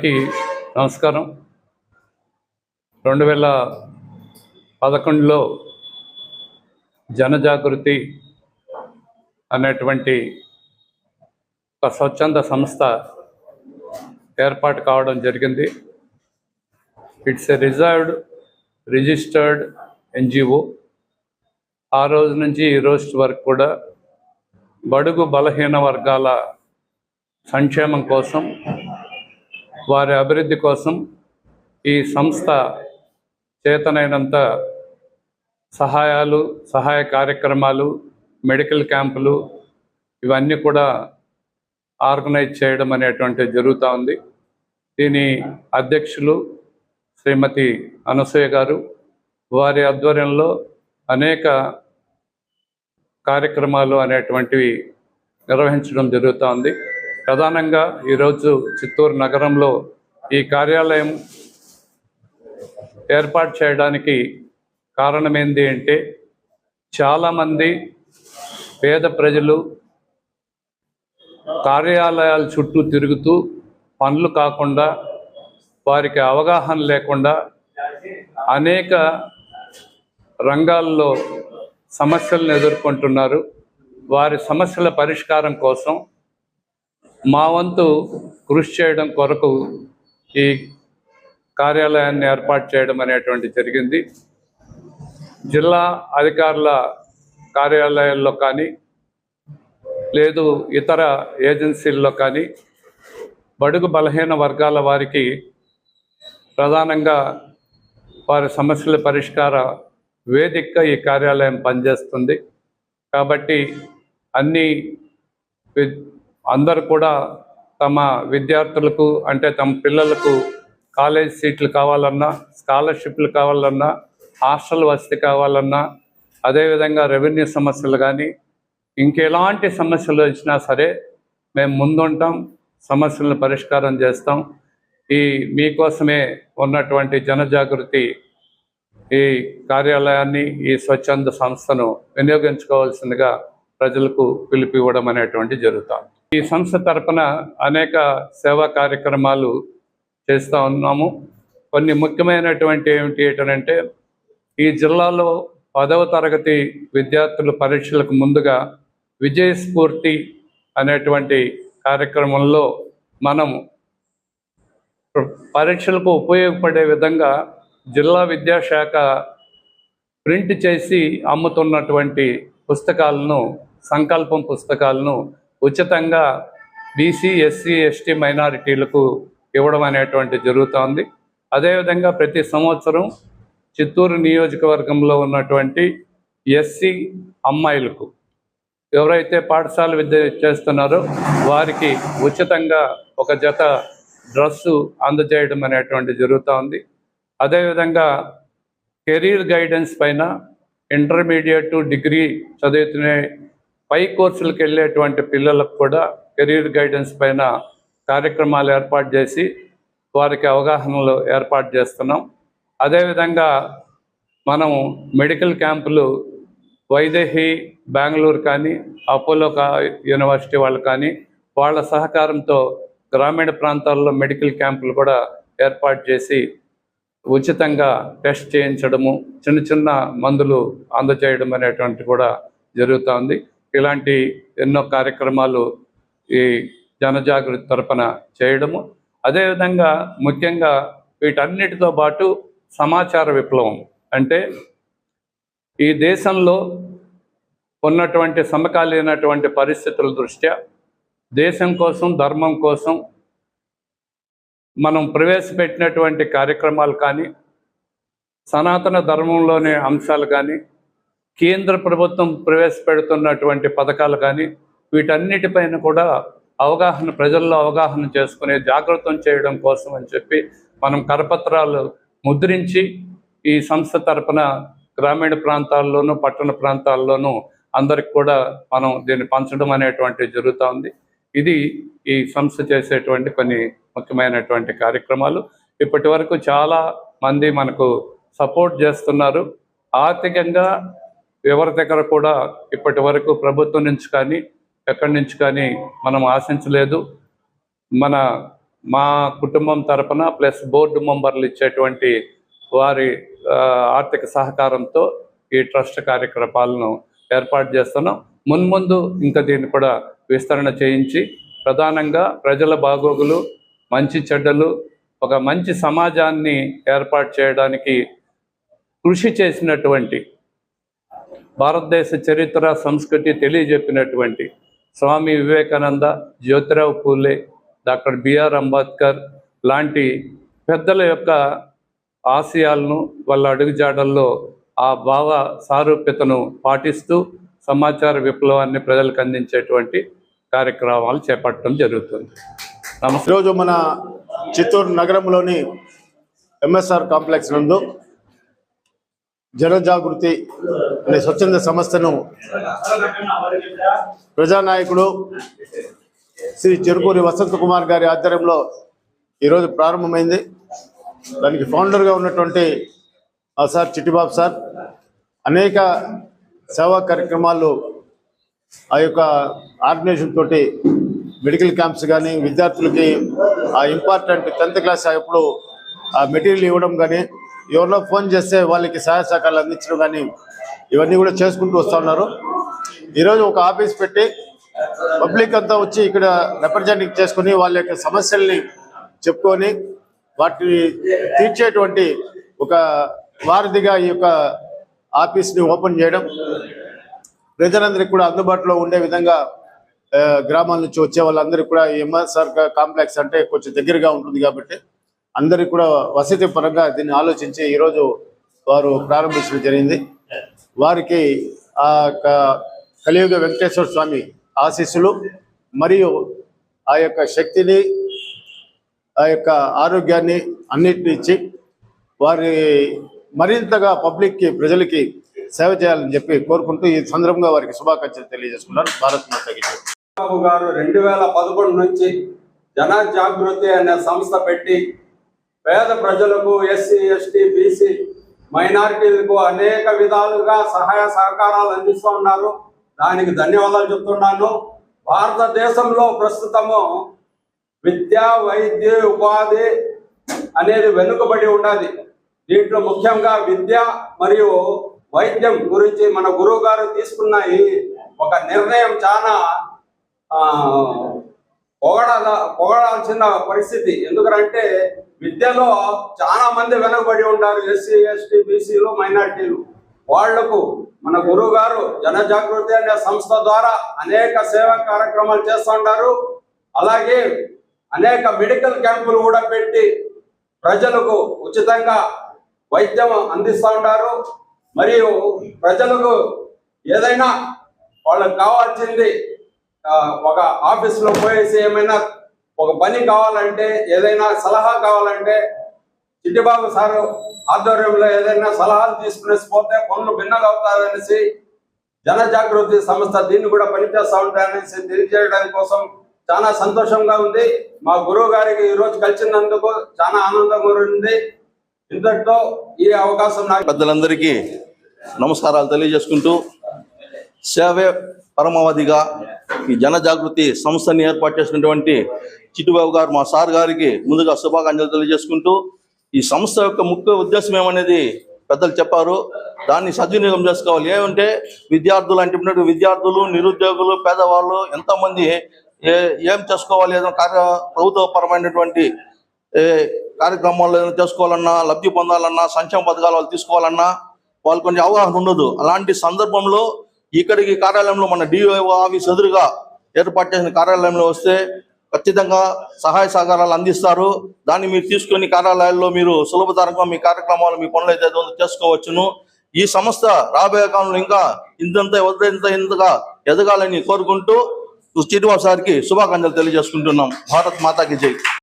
నమస్కారం. రెండు వేల పదకొండులో జనజాగృతి అనేటువంటి ఒక స్వచ్ఛంద సంస్థ ఏర్పాటు కావడం జరిగింది. It's a reserved registered NGO. ఆ రోజు నుంచి ఈ రోజు వరకు కూడా బడుగు బలహీన వర్గాల సంక్షేమం కోసం వారి అభివృద్ధి కోసం ఈ సంస్థ చేతనైనంత సహాయాలు సహాయ కార్యక్రమాలు మెడికల్ క్యాంపులు ఇవన్నీ కూడా ఆర్గనైజ్ చేయడం అనేటువంటిది జరుగుతూ ఉంది. దీని అధ్యక్షులు శ్రీమతి అనసూయ గారు వారి ఆధ్వర్యంలో అనేక కార్యక్రమాలు అనేటువంటివి నిర్వహించడం జరుగుతూ ఉంది. ప్రధానంగా ఈరోజు చిత్తూరు నగరంలో ఈ కార్యాలయం ఏర్పాటు చేయడానికి కారణం ఏంటి అంటే చాలామంది పేద ప్రజలు కార్యాలయాల చుట్టూ తిరుగుతూ పనులు కాకుండా వారికి అవగాహన లేకుండా అనేక రంగాల్లో సమస్యలను ఎదుర్కొంటున్నారు. వారి సమస్యల పరిష్కారం కోసం మా వంతు కృషి చేయడం కొరకు ఈ కార్యాలయాన్ని ఏర్పాటు చేయడం అనేటువంటి జరిగింది. జిల్లా అధికారుల కార్యాలయాల్లో కానీ లేదు ఇతర ఏజెన్సీల్లో కానీ బడుగు బలహీన వర్గాల వారికి ప్రధానంగా వారి సమస్యల పరిష్కార వేదికగా ఈ కార్యాలయం పనిచేస్తుంది. కాబట్టి అన్ని వి- అందరూ కూడా తమ విద్యార్థులకు అంటే తమ పిల్లలకు కాలేజ్ సీట్లు కావాలన్నా స్కాలర్షిప్లు కావాలన్నా హాస్టల్ వసతి కావాలన్నా అదేవిధంగా రెవెన్యూ సమస్యలు కానీ ఇంకెలాంటి సమస్యలు వచ్చినా సరే మేము ముందుంటాం సమస్యలను పరిష్కారం చేస్తాం. ఈ మీకోసమే ఉన్నటువంటి జనజాగృతి ఈ కార్యాలయాన్ని ఈ స్వచ్ఛంద సంస్థను వినియోగించుకోవాల్సిందిగా ప్రజలకు పిలిపివ్వడం ఇవ్వడం అనేటువంటి జరుగుతాం. ఈ సంస్థ తరపున అనేక సేవా కార్యక్రమాలు చేస్తూ ఉన్నాము. కొన్ని ముఖ్యమైనటువంటి ఏమిటి ఏంటంటే ఈ జిల్లాలో పదవ తరగతి విద్యార్థుల పరీక్షలకు ముందుగా విజయ స్ఫూర్తి అనేటువంటి కార్యక్రమంలో మనం పరీక్షలకు ఉపయోగపడే విధంగా జిల్లా విద్యాశాఖ ప్రింట్ చేసి అమ్ముతున్నటువంటి పుస్తకాలను సంకల్పం పుస్తకాలను ఉచితంగా బీసీ ఎస్సీ ఎస్టీ మైనారిటీలకు ఇవ్వడం అనేటువంటి జరుగుతోంది. అదేవిధంగా ప్రతి సంవత్సరం చిత్తూరు నియోజకవర్గంలో ఉన్నటువంటి ఎస్సీ అమ్మాయిలకు ఎవరైతే పాఠశాల విద్య చేస్తున్నారో వారికి ఉచితంగా ఒక జత డ్రస్సు అందజేయడం అనేటువంటి జరుగుతూ ఉంది అదేవిధంగా కెరీర్ గైడెన్స్ పైన ఇంటర్మీడియట్ డిగ్రీ చదువుతున్న పై కోర్సులకు వెళ్ళేటువంటి పిల్లలకు కూడా కెరీర్ గైడెన్స్ పైన కార్యక్రమాలు ఏర్పాటు చేసి వారికి అవగాహనలు ఏర్పాటు చేస్తున్నాం. అదేవిధంగా మనం మెడికల్ క్యాంపులు వైదేహి బెంగళూరు కానీ అపోలో కా యూనివర్సిటీ వాళ్ళు కానీ వాళ్ళ సహకారంతో గ్రామీణ ప్రాంతాల్లో మెడికల్ క్యాంపులు కూడా ఏర్పాటు చేసి ఉచితంగా టెస్ట్ చేయించడము చిన్న చిన్న మందులు అందజేయడం అనేటువంటి కూడా జరుగుతోంది. ఇలాంటి ఎన్నో కార్యక్రమాలు ఈ జనజాగృతి తరపున చేయడము. అదేవిధంగా ముఖ్యంగా వీటన్నిటితో పాటు సమాచార విప్లవం. అంటే ఈ దేశంలో ఉన్నటువంటి సమకాలీనటువంటి పరిస్థితుల దృష్ట్యా దేశం కోసం ధర్మం కోసం మనం ప్రవేశపెట్టినటువంటి కార్యక్రమాలు కానీ సనాతన ధర్మంలోని అంశాలు కానీ కేంద్ర ప్రభుత్వం ప్రవేశపెడుతున్నటువంటి పథకాలు కానీ వీటన్నిటిపైన కూడా అవగాహన ప్రజల్లో అవగాహన చేసుకునే జాగ్రత్తం చేయడం కోసం అని చెప్పి మనం కరపత్రాలు ముద్రించి ఈ సంస్థ తరపున గ్రామీణ ప్రాంతాల్లోనూ పట్టణ ప్రాంతాల్లోనూ అందరికి కూడా మనం దీన్ని పంచడం అనేటువంటి జరుగుతూ ఉంది. ఇది ఈ సంస్థ చేసేటువంటి కొన్ని ముఖ్యమైనటువంటి కార్యక్రమాలు. ఇప్పటి వరకు చాలా మంది మనకు సపోర్ట్ చేస్తున్నారు. ఆర్థికంగా ఎవరి దగ్గర కూడా ఇప్పటి వరకు ప్రభుత్వం నుంచి కానీ ఎక్కడి నుంచి కానీ మనం ఆశించలేదు. మన మా కుటుంబం తరపున ప్లస్ బోర్డు మెంబర్లు ఇచ్చేటువంటి వారి ఆర్థిక సహకారంతో ఈ ట్రస్ట్ కార్యకలాపాలను ఏర్పాటు చేస్తున్నాం. మున్ముందు ఇంకా దీన్ని కూడా విస్తరణ చేయించి ప్రధానంగా ప్రజల బాగోగులు మంచి చెడ్డలు ఒక మంచి సమాజాన్ని ఏర్పాటు చేయడానికి కృషి చేసినటువంటి భారతదేశ చరిత్ర సంస్కృతి తెలియజెప్పినటువంటి Swami Vivekananda Jyotirao Phule doctor B R Ambedkar లాంటి పెద్దల యొక్క ఆశయాలను వాళ్ళ అడుగుజాడల్లో ఆ భావ సారూప్యతను పాటిస్తూ సమాచార విప్లవాన్ని ప్రజలకు అందించేటువంటి కార్యక్రమాలు చేపట్టడం జరుగుతుంది. నమస్తే. ఈరోజు మన చిత్తూరు నగరంలోని ఎంఎస్ఆర్ కాంప్లెక్స్ నందు జనజాగృతి అనే స్వచ్ఛంద సంస్థను ప్రజానాయకుడు శ్రీ చెరుకూరి వసంత కుమార్ గారి ఆధ్వర్యంలో ఈరోజు ప్రారంభమైంది. దానికి ఫౌండర్గా ఉన్నటువంటి ఆ సార్ చిట్టిబాబు సార్ అనేక సేవా కార్యక్రమాలు ఆ యొక్క ఆర్గనైజేషన్ తోటి మెడికల్ క్యాంప్స్ కానీ విద్యార్థులకి ఆ ఇంపార్టెంట్ టెన్త్ క్లాస్ అప్పుడు ఆ మెటీరియల్ ఇవ్వడం కానీ ఎవరినో ఫోన్ చేస్తే వాళ్ళకి సహాయ సహకారాలు అందించడం కానీ ఇవన్నీ కూడా చేసుకుంటూ వస్తూ ఉన్నారు. ఈరోజు ఒక ఆఫీస్ పెట్టి పబ్లిక్ అంతా వచ్చి ఇక్కడ రిప్రజెంటింగ్ చేసుకుని వాళ్ళ యొక్క సమస్యల్ని చెప్పుకొని వాటిని తీర్చేటువంటి ఒక వారధిగా ఈ యొక్క ఆఫీస్ని ఓపెన్ చేయడం ప్రజలందరికీ కూడా అందుబాటులో ఉండే విధంగా గ్రామాల నుంచి వచ్చే వాళ్ళందరికీ కూడా ఎంఎస్ఆర్ కాంప్లెక్స్ అంటే కొంచెం దగ్గరగా ఉంటుంది కాబట్టి అందరికి కూడా వసతి పరంగా దీన్ని ఆలోచించి ఈరోజు వారు ప్రారంభించడం జరిగింది. వారికి ఆ యొక్క కలియుగ వెంకటేశ్వర స్వామి ఆశీస్సులు మరియు ఆ యొక్క శక్తిని ఆ యొక్క ఆరోగ్యాన్ని అన్నిటిని ఇచ్చి వారి మరింతగా పబ్లిక్కి ప్రజలకి సేవ చేయాలని చెప్పి కోరుకుంటూ ఈ సందర్భంగా వారికి శుభాకాంక్షలు తెలియజేసుకున్నారు భారత్ మాతకి బాబు గారు రెండు వేల పదకొండు నుంచి జన జాగృతి అనే సంస్థ పెట్టి పేద ప్రజలకు ఎస్సీ ఎస్టీ బీసీ మైనారిటీలకు అనేక విధాలుగా సహాయ సహకారాలు అందిస్తూ ఉన్నారు. దానికి ధన్యవాదాలు చెప్తున్నాను. భారతదేశంలో ప్రస్తుతము విద్య వైద్య ఉపాధి అనేది వెనుకబడి ఉన్నది. దీంట్లో ముఖ్యంగా విద్య మరియు వైద్యం గురించి మన గురువు గారు తీసుకున్న ఒక నిర్ణయం చాలా పొగడాల పొగడాల్సిన పరిస్థితి. ఎందుకంటే విద్యలో చాలా మంది వెనుకబడి ఉంటారు ఎస్సీ ఎస్టీ బీసీలు మైనార్టీలు. వాళ్ళకు మన గురువు గారు జనజాగృతి అనే సంస్థ ద్వారా అనేక సేవా కార్యక్రమాలు చేస్తూ ఉంటారు. అలాగే అనేక మెడికల్ క్యాంపులు కూడా పెట్టి ప్రజలకు ఉచితంగా వైద్యం అందిస్తూ ఉంటారు. మరియు ప్రజలకు ఏదైనా వాళ్ళకి కావాల్సింది ఒక ఆఫీసులో పోయేసి ఏమైనా ఒక పని కావాలంటే ఏదైనా సలహా కావాలంటే చిట్టిబాబు సారు ఆధ్వర్యంలో ఏదైనా సలహాలు తీసుకునేసి పోతే పనులు భిన్నంగా అవుతారనేసి జన జాగృతి సంస్థ దీన్ని కూడా పనిచేస్తూ ఉంటారనేసి తెలియజేయడానికి కోసం చాలా సంతోషంగా ఉంది. మా గురువు గారికి ఈ రోజు కలిసినందుకు చాలా ఆనందంగా ఉంది. ఇంతటితో ఈ అవకాశం నాకు పెద్దలందరికీ నమస్కారాలు తెలియజేసుకుంటూ సేవే పరమావధిగా ఈ జన జాగృతి సంస్థని ఏర్పాటు చేసినటువంటి చిట్టుబాబు గారు మా సార్ గారికి ముందుగా శుభాకాంక్షలు తెలియజేసుకుంటూ ఈ సంస్థ యొక్క ముఖ్య ఉద్దేశం ఏమనేది పెద్దలు చెప్పారు. దాన్ని సద్వినియోగం చేసుకోవాలి. ఏమంటే విద్యార్థులు అంటే విద్యార్థులు నిరుద్యోగులు పేదవాళ్ళు ఎంతమంది ఏ ఏం చేసుకోవాలి? ఏదైనా కార్య ప్రభుత్వపరమైనటువంటి ఏ కార్యక్రమాలు ఏదైనా చేసుకోవాలన్నా లబ్ధి పొందాలన్నా సంక్షేమ పథకాలు వాళ్ళు తీసుకోవాలన్నా వాళ్ళు కొంచెం అవగాహన ఉండదు. అలాంటి సందర్భంలో ఇక్కడికి కార్యాలయంలో మన డిఓ ఆఫీస్ ఎదురుగా ఏర్పాటు చేసిన కార్యాలయంలో వస్తే ఖచ్చితంగా సహాయ సహకారాలు అందిస్తారు. దాన్ని మీరు తీసుకొని కార్యాలయాల్లో మీరు సులభతరంగా మీ కార్యక్రమాలు మీ పనులు అయితే చేసుకోవచ్చును. ఈ సంస్థ రాబోయే కాలంలో ఇంకా ఇంతంత ఇంత ఇంతగా ఎదగాలని కోరుకుంటూ శ్రీనివాస్ సార్కి శుభాకాంక్షలు తెలియజేసుకుంటున్నాం. భారత్ మాతాకి జై.